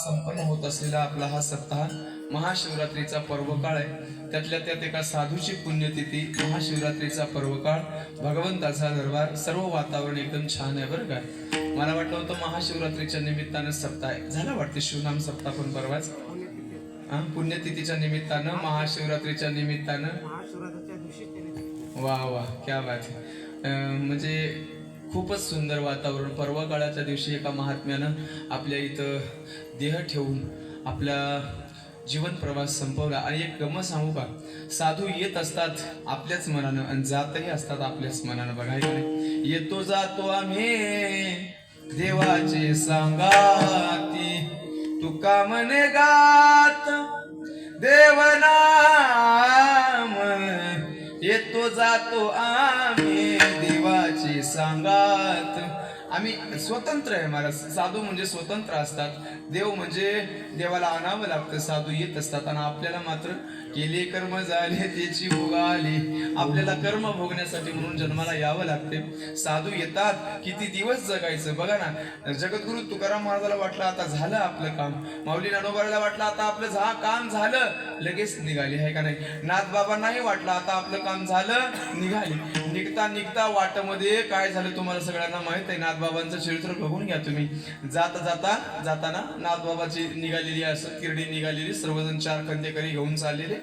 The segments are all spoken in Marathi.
संपन्न होत असलेला आपला हा सप्ताह महाशिवरात्रीचा पर्व काळ आहे. त्यातल्या त्यात एका साधूची पुण्यतिथी महाशिवरात्रीचा पर्व काळ भगवंताचा दरबार सर्व वातावरण एकदम छान आहे बरं का? मला वाटलं होतं महाशिवरात्रीच्या निमित्तानं सप्ताह आहे. झालं वाटतं शिवनाम सप्ताह पण परवाच? हा पुण्यतिथीच्या निमित्तानं महाशिवरात्रीच्या निमित्तानं? महाशिवरात्रीच्या दिवशी त्याने वा वा क्या बात म्हणजे खूपच सुंदर वातावरण. परवा काळाच्या दिवशी एका महात्म्यानं आपल्या इथं देह ठेवून आपला जीवन प्रवास संपवला. आणि एक गमत सांगू का? साधू येत असतात आपल्याच मनानं आणि जातही असतात आपल्याच मनानं. बघायला येतो जातो आम्ही. देवाचे सांगाती तुका म्हणे गात? देवनाम. येतो जातो आम्ही. देवाची सांगात. आम्ही स्वतंत्र आहे महाराज. साधू म्हणजे स्वतंत्र असतात. देव म्हणजे देवाला आणावं लागतं. साधू येत असतात आणि आपल्याला मात्र केले कर्म झाले त्याची भोगाली आपल्याला कर्म भोगण्यासाठी म्हणून जन्माला यावं लागते. साधू येतात. किती दिवस जगायचं? बघा ना. जगद्गुरु तुकाराम महाराजाला वाटलं आता झालं आपलं काम. माऊली नानोबाराला वाटलं आता आपलं झा काम झालं. लगेच निघाली आहे का नाही? नाथ बाबांनाही वाटलं आता आपलं काम झालं निघाली. निघता निघता वाटमध्ये काय झालं तुम्हाला सगळ्यांना माहीत आहे? नाथबाबांचं चरित्र बघून घ्या तुम्ही. जाता जाता जाताना नाथबाबाची निघालेली असं किरडी निघालेली सर्वजण चार खंदेकरी घेऊन चाललेले.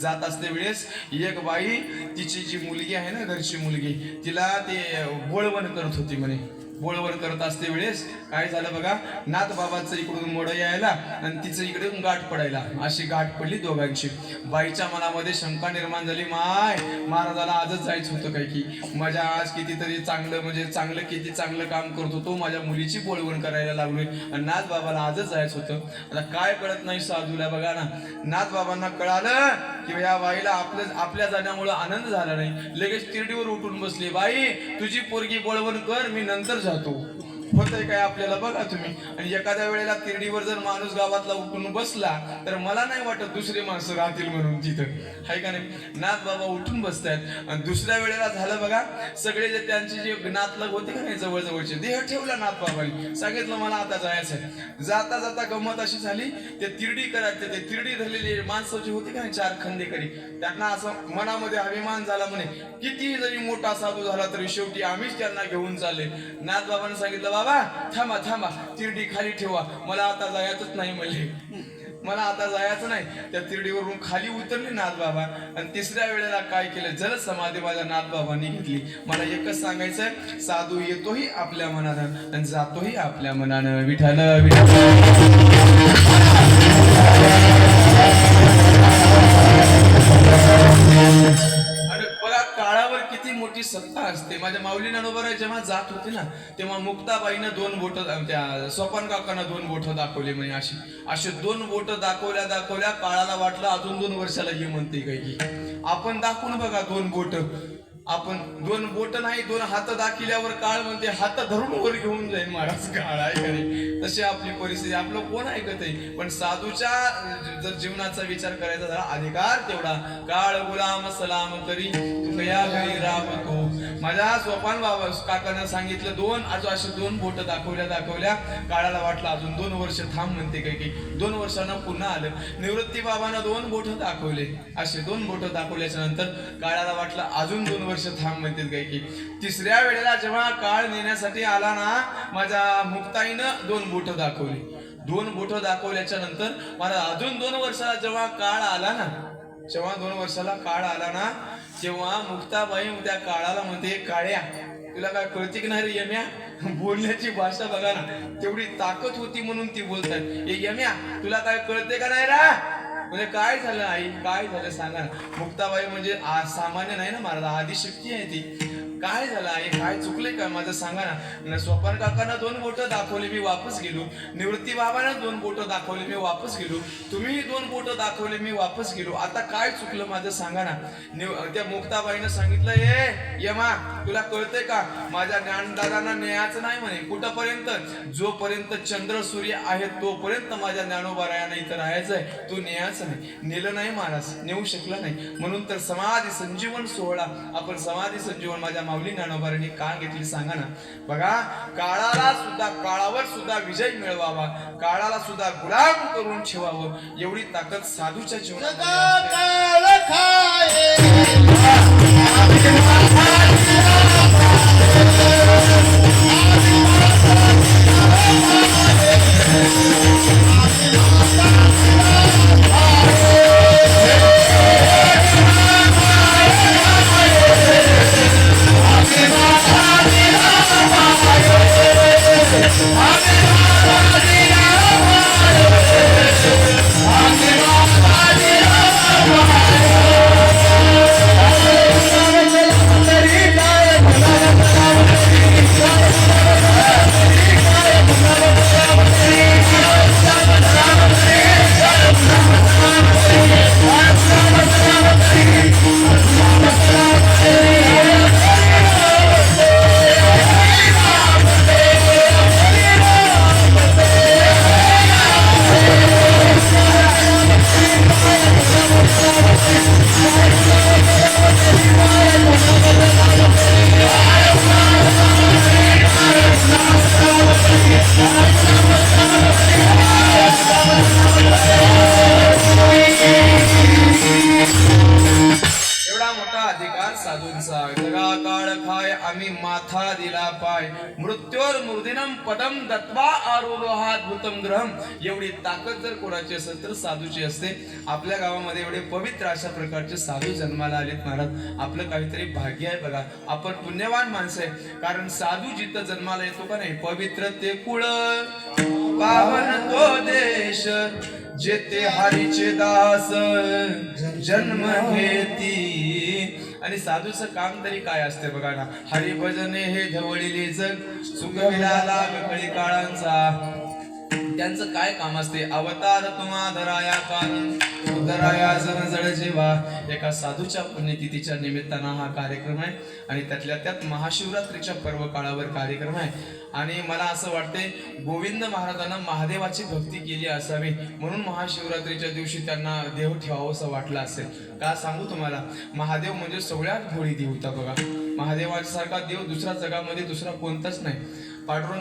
जात असते वेळेस एक बाई तिची जी मुलगी आहे ना घरची मुलगी तिला ते बोळवण करत होती म्हणे. बोळवण करत असते वेळेस. काय झालं बघा? नाथ बाबाचं इकडून मोड यायला आणि तिचं इकडून गाठ पडायला. अशी गाठ पडली दोघांची. बाईच्या मनामध्ये शंका निर्माण झाली माय महाराजाला आजच जायचं होतं काय की? माझ्या आज कितीतरी चांगलं म्हणजे चांगलं किती चांगलं काम करत होतो. माझ्या मुलीची बोळवण करायला लागलोय आणि नाथ बाबाला आजच जायचं होतं. आता काय कळत नाही साधूला बघा ना. नाथ बाबांना कळालं की या बाईला आपलं आपल्या जाण्यामुळे आनंद झाला नाही. लगेच तिरडीवर उठून बसली बाई तुझी पोरगी बोळवण कर मी नंतर जातो होतंय काय आपल्याला बघा तुम्ही. आणि एखाद्या वेळेला तिरडीवर जर माणूस गावातला उठून बसला तर मला नाही वाटत दुसरे माणसं राहतील म्हणून तिथं. हाय का नाही? नाथ बाबा उठून बसतायत. आणि दुसऱ्या वेळेला झालं बघा सगळे जे त्यांचे जे नातलग होते का नाही जवळजवळचे देह ठेवला नाथ बाबांनी. सांगितलं मला आता जायचं आहे जाता जाता गंमत अशी झाली ते तिरडी करायचे ते तिरडी धरलेली माणसं जी होती का नाही चार खंदेकरी त्यांना असं मनामध्ये अभिमान झाला म्हणे किती जरी मोठा साधू झाला तरी शेवटी आम्हीच त्यांना घेऊन चालले. नाथ बाबांनी सांगितलं बाबा थांबा थांबा. तिरडी खाली ठेवा. मला आता जायचंच नाही म्हणजे मला आता जायचं नाही. त्या तिरडीवरून खाली उतरले नाथ बाबा. आणि तिसऱ्या वेळेला काय केलं? जल समाधी माझ्या नाथ बाबांनी घेतली. मला एकच सांगायचं साधू येतोही आपल्या मनानं आणि जातोही आपल्या मनानं. विठाल विठाल जेव्हा जात होते ना तेव्हा मुक्ताबाईनं दोन बोट त्या सोपान काकांना दोन बोट दाखवली म्हणे अशी. असे दोन बोट दाखवल्या दाखवल्या काळाला वाटलं अजून दोन वर्षाला ये म्हणते काही. आपण दाखवून बघा दोन बोट. आपण दोन बोट नाही दोन हात दाखिल्यावर काळ म्हणते हात धरून वर घेऊन जाईल महाराज काळ आहे का तशी आपली परिस्थिती आपलं कोण ऐकत आहे? पण साधूच्या जर जीवनाचा विचार करायचा झाला अधिकार तेवढा. काळ गुलाम सलाम करी तुकया घरी राबतो माझ्या स्वपान बाबा काकानं सांगितलं दोन आज असे दोन बोट दाखवल्या दाखवल्या. काळाला वाटलं अजून दोन वर्ष थांब म्हणते काय की दोन वर्षानं पुन्हा आलं. निवृत्ती बाबांना दोन बोट दाखवले. असे दोन बोट दाखवल्याच्या नंतर काळाला वाटलं अजून दोन वर्ष थांब म्हणतात काय की तिसऱ्या वेळेला जेव्हा काळ नेण्यासाठी आला ना माझ्या मुक्ताईनं दोन बोट दाखवली. दोन बोट दाखवल्याच्या नंतर मला अजून दोन वर्षाला जेव्हा काळ आला ना जेव्हा दोन वर्षाला काळ आला ना तेव्हा मुक्ताबाई त्या काळाला म्हणते काळ्या तुला काय कळते की नाही रे यम्या? बोलण्याची भाषा बघा ना तेवढी ताकद होती म्हणून ती बोलतात. ए यम्या तुला काय कळते का नाही रा? म्हणजे काय झालं आई? काय झालं सांगा मुक्ताबाई म्हणजे सामान्य नाही ना महाराज. आदिशक्ती आहे ती. काय झालं आहे? काय चुकलंय का? माझं सांगा ना. स्वपन काकांना दोन बोटं दाखवली मी वापस गेलो. निवृत्ती बाबांना दोन बोटं दाखवली मी वापस गेलो. तुम्हीही दोन बोटं दाखवले मी वापस गेलो. आता काय चुकलं माझं सांगा ना. त्या मुक्ताबाईनं सांगितलं ए यमा तुला कळतंय का? माझ्या ज्ञानदारांना न्यायचं नाही म्हणे. कुठपर्यंत? जोपर्यंत चंद्र सूर्य आहे तोपर्यंत माझ्या ज्ञानोबारायांना इथं राहायचंय. तू न्यायचं नाही. नेलं नाही महाराज नेऊ शकला नाही. म्हणून तर समाधी संजीवन सोहळा. आपण समाधी संजीवन माझ्या माऊली ज्ञानोबारांनी का घेतली सांगा ना? बघा काळाला सुद्धा काळावर सुद्धा विजय मिळवावा. काळाला सुद्धा गुलाम करून ठेवावं. एवढी ताकद साधूच्या जीवनामध्ये मृत्योर मृदिनम पदम दत्वा आरोहात ग्रहम एवढी ताकद जर कोणाची असेल तर साधूची असते. आपल्या गावामध्ये एवढे पवित्र अशा प्रकारचे साधू जन्माला आलेत महाराज. आपलं काहीतरी भाग्य आहे बघा. आपण पुण्यवान माणसं आहे. कारण साधू जिथं जन्माला येतो का नाही पवित्र ते कुळ. पावन तो देश जेते हरीचे दास जन्म घेती. आणि साधूचं काम तरी काय असते बघा ना. हरिभजने हे धवळीले जग सुखविला लाग कळी काळांचा. त्यांचं काय काम असते? अवतार तुम्हा धराया कारण उदराया जन जड जेवा. एका साधूच्या पुण्यतिथीच्या निमित्तानं हा कार्यक्रम आहे आणि त्यातल्या त्यात महाशिवरात्रीच्या पर्व काळावर कार्यक्रम आहे. आणि मला असं वाटते गोविंद महाराजांना महादेवाची भक्ती केली असावी. म्हणून महाशिवरात्रीच्या दिवशी त्यांना देव ठेवावं असं वाटलं असेल. का सांगू तुम्हाला? महादेव म्हणजे सगळ्यात भोळी देव होता बघा. महादेवासारखा देव दुसऱ्या जगामध्ये दुसरा कोणताच नाही. पांडुरंग